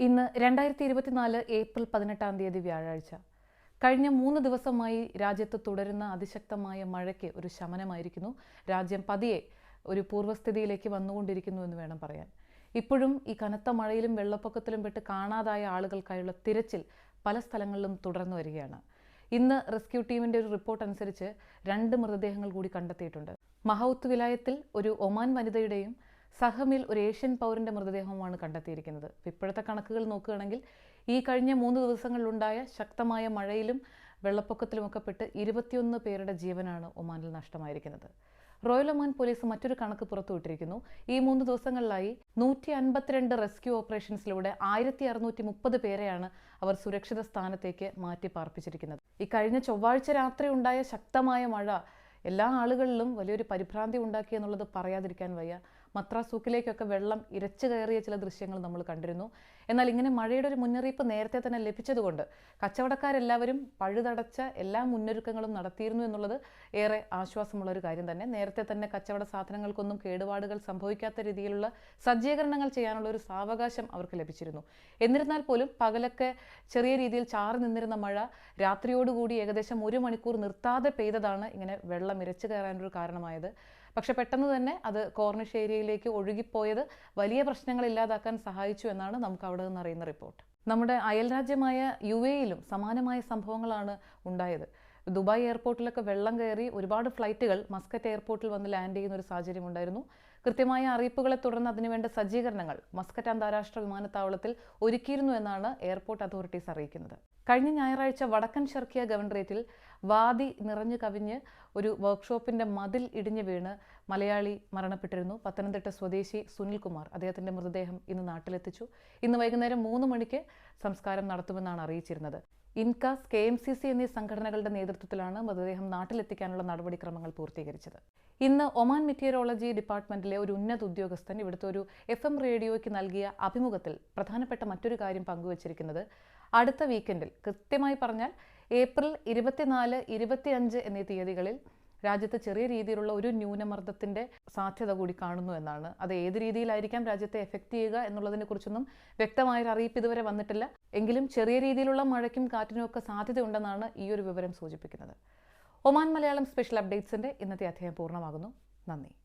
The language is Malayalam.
ഇന്ന് രണ്ടായിരത്തി ഇരുപത്തിനാല് ഏപ്രിൽ പതിനെട്ടാം തീയതി വ്യാഴാഴ്ച. കഴിഞ്ഞ മൂന്ന് ദിവസമായി രാജ്യത്ത് തുടരുന്ന അതിശക്തമായ മഴയ്ക്ക് ഒരു ശമനമായിരിക്കുന്നു. രാജ്യം പതിയെ ഒരു പൂർവസ്ഥിതിയിലേക്ക് വന്നുകൊണ്ടിരിക്കുന്നു എന്ന് വേണം പറയാൻ. ഇപ്പോഴും ഈ കനത്ത മഴയിലും വെള്ളപ്പൊക്കത്തിലും പെട്ട് കാണാതായ ആളുകൾക്കായുള്ള തിരച്ചിൽ പല സ്ഥലങ്ങളിലും തുടർന്നു വരികയാണ്. ഇന്ന് റെസ്ക്യൂ ടീമിന്റെ ഒരു റിപ്പോർട്ട് അനുസരിച്ച് രണ്ട് മൃതദേഹങ്ങൾ കൂടി കണ്ടെത്തിയിട്ടുണ്ട്. മഹൌത്ത് വിലായത്തിൽ ഒരു ഒമാൻ വനിതയുടെയും സഹമിൽ ഒരു ഏഷ്യൻ പൗരന്റെ മൃതദേഹവുമാണ് കണ്ടെത്തിയിരിക്കുന്നത്. ഇപ്പം ഇപ്പോഴത്തെ കണക്കുകൾ നോക്കുകയാണെങ്കിൽ ഈ കഴിഞ്ഞ മൂന്ന് ദിവസങ്ങളിലുണ്ടായ ശക്തമായ മഴയിലും വെള്ളപ്പൊക്കത്തിലുമൊക്കെ പെട്ട് ഇരുപത്തിയൊന്ന് പേരുടെ ജീവനാണ് ഒമാനിൽ നഷ്ടമായിരിക്കുന്നത്. റോയൽ ഒമാൻ പോലീസ് മറ്റൊരു കണക്ക് പുറത്തുവിട്ടിരിക്കുന്നു ഈ മൂന്ന് ദിവസങ്ങളിലായി നൂറ്റി അൻപത്തിരണ്ട് റെസ്ക്യൂ ഓപ്പറേഷൻസിലൂടെ ആയിരത്തി അറുന്നൂറ്റി മുപ്പത് പേരെയാണ് അവർ സുരക്ഷിത സ്ഥാനത്തേക്ക് മാറ്റി പാർപ്പിച്ചിരിക്കുന്നത്. ഈ കഴിഞ്ഞ ചൊവ്വാഴ്ച രാത്രി ഉണ്ടായ ശക്തമായ മഴ എല്ലാ ആളുകളിലും വലിയൊരു പരിഭ്രാന്തി ഉണ്ടാക്കി എന്നുള്ളത് പറയാതിരിക്കാൻ വയ്യ. മത്രാസൂക്കിലേക്കൊക്കെ വെള്ളം ഇരച്ചു കയറിയ ചില ദൃശ്യങ്ങൾ നമ്മൾ കണ്ടിരുന്നു. എന്നാൽ ഇങ്ങനെ മഴയുടെ ഒരു മുന്നറിയിപ്പ് നേരത്തെ തന്നെ ലഭിച്ചതുകൊണ്ട് കച്ചവടക്കാരെല്ലാവരും പഴുതടച്ച എല്ലാ മുന്നൊരുക്കങ്ങളും നടത്തിയിരുന്നു എന്നുള്ളത് ഏറെ ആശ്വാസമുള്ള ഒരു കാര്യം തന്നെ. നേരത്തെ തന്നെ കച്ചവട സാധനങ്ങൾക്കൊന്നും കേടുപാടുകൾ സംഭവിക്കാത്ത രീതിയിലുള്ള സജ്ജീകരണങ്ങൾ ചെയ്യാനുള്ള ഒരു സാവകാശം അവർക്ക് ലഭിച്ചിരുന്നു. എന്നിരുന്നാൽ പോലും പകലൊക്കെ ചെറിയ രീതിയിൽ ചാറി നിന്നിരുന്ന മഴ രാത്രിയോടുകൂടി ഏകദേശം ഒരു മണിക്കൂർ നിർത്താതെ പെയ്തതാണ് ഇങ്ങനെ വെള്ളം ഇരച്ചു കയറാനൊരു കാരണമായത്. പക്ഷെ പെട്ടെന്ന് തന്നെ അത് കോർണിഷ് ഏരിയയിലേക്ക് ഒഴുകിപ്പോയത് വലിയ പ്രശ്നങ്ങൾ ഇല്ലാതാക്കാൻ സഹായിച്ചു എന്നാണ് നമുക്ക് അവിടെ നിന്ന് അറിയുന്ന റിപ്പോർട്ട്. നമ്മുടെ അയൽരാജ്യമായ യു എയിലും സമാനമായ സംഭവങ്ങളാണ് ഉണ്ടായത്. ദുബായ് എയർപോർട്ടിലൊക്കെ വെള്ളം കയറി ഒരുപാട് ഫ്ലൈറ്റുകൾ മസ്കറ്റ് എയർപോർട്ടിൽ വന്ന് ലാൻഡ് ചെയ്യുന്ന ഒരു സാഹചര്യം ഉണ്ടായിരുന്നു. കൃത്യമായ അറിയിപ്പുകളെ തുടർന്ന് അതിനുവേണ്ട സജ്ജീകരണങ്ങൾ മസ്കറ്റ് അന്താരാഷ്ട്ര വിമാനത്താവളത്തിൽ ഒരുക്കിയിരുന്നു എന്നാണ് എയർപോർട്ട് അതോറിറ്റീസ് അറിയിക്കുന്നത്. കഴിഞ്ഞ ഞായറാഴ്ച വടക്കൻ ഷർക്കിയ ഗവൺറേറ്റിൽ വാതി നിറഞ്ഞു കവിഞ്ഞ് ഒരു വർക്ക്ഷോപ്പിന്റെ മതിൽ ഇടിഞ്ഞു വീണ് മലയാളി മരണപ്പെട്ടിരുന്നു. പത്തനംതിട്ട സ്വദേശി സുനിൽകുമാർ അദ്ദേഹത്തിന്റെ മൃതദേഹം ഇന്ന് നാട്ടിലെത്തിച്ചു. ഇന്ന് വൈകുന്നേരം മൂന്ന് മണിക്ക് സംസ്കാരം നടത്തുമെന്നാണ് അറിയിച്ചിരുന്നത്. Incas K M C C എന്നീ സംഘടനകളുടെ നേതൃത്വത്തിലാണ് മൃതദേഹം നാട്ടിലെത്തിക്കാനുള്ള നടപടിക്രമങ്ങൾ പൂർത്തീകരിച്ചത്. ഇന്ന് ഒമാൻ മെറ്റീരിയോളജി ഡിപ്പാർട്ട്മെന്റിലെ ഒരു ഉന്നത ഉദ്യോഗസ്ഥൻ ഇവിടുത്തെ ഒരു എഫ് എം റേഡിയോയ്ക്ക് നൽകിയ അഭിമുഖത്തിൽ പ്രധാനപ്പെട്ട മറ്റൊരു കാര്യം പങ്കുവച്ചിരിക്കുന്നത് അടുത്ത വീക്കെൻഡിൽ കൃത്യമായി പറഞ്ഞാൽ ഏപ്രിൽ ഇരുപത്തിനാല് ഇരുപത്തിയഞ്ച് എന്നീ തീയതികളിൽ രാജ്യത്ത് ചെറിയ രീതിയിലുള്ള ഒരു ന്യൂനമർദ്ദത്തിന്റെ സാധ്യത കൂടി കാണുന്നു എന്നാണ്. അത് ഏത് രീതിയിലായിരിക്കാം രാജ്യത്തെ എഫക്റ്റ് ചെയ്യുക എന്നുള്ളതിനെ കുറിച്ചൊന്നും വ്യക്തമായൊരു അറിയിപ്പ് ഇതുവരെ വന്നിട്ടില്ല. എങ്കിലും ചെറിയ രീതിയിലുള്ള മഴയ്ക്കും കാറ്റിനും ഒക്കെ സാധ്യതയുണ്ടെന്നാണ് ഈ ഒരു വിവരം സൂചിപ്പിക്കുന്നത്. ഒമാൻ മലയാളം സ്പെഷ്യൽ അപ്ഡേറ്റ്സിന്റെ ഇന്നത്തെ അധ്യായം പൂർണമാകുന്നു. നന്ദി.